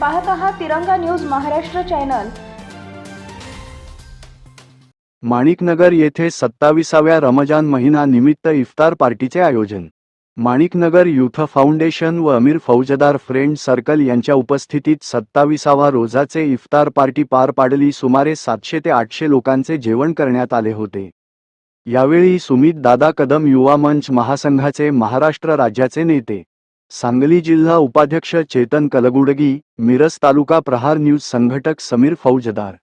पाहत आहात तिरंगा न्यूज महाराष्ट्र चॅनल. माणिकनगर येथे सत्ताविसाव्या रमजान महिना निमित्त इफ्तार पार्टीचे आयोजन. माणिकनगर युथ फाउंडेशन व अमीर फौजदार फ्रेंड सर्कल यांच्या उपस्थितीत सत्ताविसावा रोजाचे इफ्तार पार्टी पार पाडली सुमारे सातशे ते आठशे लोकांचे जेवण करण्यात आले होते. यावेळी सुमित दादा कदम युवा मंच महासंघाचे महाराष्ट्र राज्याचे नेते. सांगली जिल्हा उपाध्यक्ष चेतन कलगुडगी मिरज तालुका प्रहार न्यूज संघटक समीर फौजदार.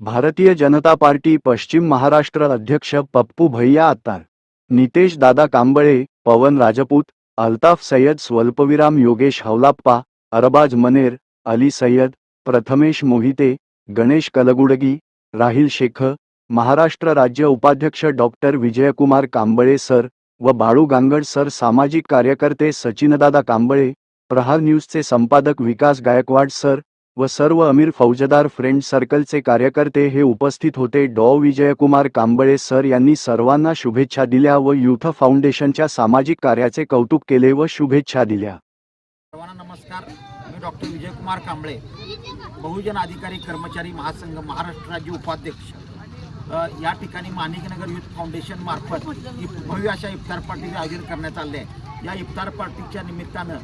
भारतीय जनता पार्टी पश्चिम महाराष्ट्र अध्यक्ष पप्पू भैया आत्तार. नितेश दादा कांबळे पवन राजपूत अल्ताफ सय्यद स्वल्पविराम योगेश हवलाप्पा अरबाज मनेर अली सय्यद प्रथमेश मोहिते गणेश कलगुडगी राहिल शेख महाराष्ट्र राज्य उपाध्यक्ष डॉक्टर विजयकुमार कांबळे सर व बाळू गांगड सर सामाजिक कार्यकर्ते सचिनदादा कांबळे प्रहार न्यूजचे संपादक विकास गायकवाड सर व सर्व अमीर फौजदार फ्रेंड सर्कलचे कार्यकर्ते हे उपस्थित होते. डॉ. विजयकुमार कांबळे सर यांनी सर्वांना शुभेच्छा दिल्या व युथ फाउंडेशनच्या सामाजिक कार्याचे कौतुक केले व शुभेच्छा दिल्या. सर्वांना नमस्कार. मी डॉक्टर विजयकुमार कांबळे बहुजन अधिकारी कर्मचारी महासंघ महाराष्ट्र राज्य उपाध्यक्ष. या ठिकाणी माणिकनगर युथ फाउंडेशन मार्फत ही भव्य अशा इफ्तार पार्टीचे आयोजन करण्यात आले आहे. या इफ्तार पार्टीच्या निमित्तानं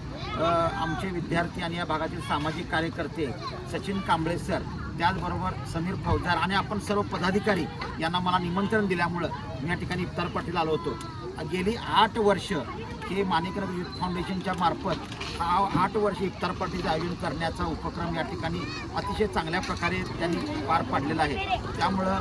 आमचे विद्यार्थी आणि या भागातील सामाजिक कार्यकर्ते सचिन कांबळे सर त्याचबरोबर समीर फौजदार आणि आपण सर्व पदाधिकारी यांना मला निमंत्रण दिल्यामुळं मी या ठिकाणी इफ्तार पार्टीला आलो होतो. गेली आठ वर्ष हे माणिकनगर युथ फाउंडेशनच्या मार्फत हा आठ वर्ष इफ्तार पार्टीचं आयोजन करण्याचा उपक्रम या ठिकाणी अतिशय चांगल्या प्रकारे त्यांनी पार पाडलेला आहे. त्यामुळं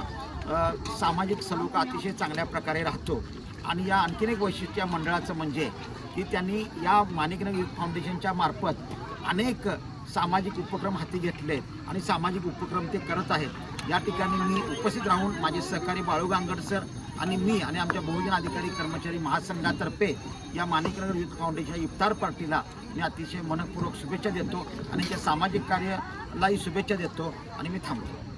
सामाजिक सलोखा अतिशय चांगल्या प्रकारे राहतो. आणि या आणखीन एक वैशिष्ट्य या मंडळाचं म्हणजे की त्यांनी या माणिकनगर युथ फाउंडेशनच्या मार्फत अनेक सामाजिक उपक्रम हाती घेतले आणि सामाजिक उपक्रम ते करत आहेत. या ठिकाणी मी उपस्थित राहून माझे सहकारी बाळू गांगड सर आणि मी आणि आमच्या बहुजन अधिकारी कर्मचारी महासंघातर्फे या माणिकनगर युथ फाउंडेशन इफ्तार पार्टीला मी अतिशय मनपूर्वक शुभेच्छा देतो आणि त्या सामाजिक कार्यालाही शुभेच्छा देतो आणि मी थांबतो.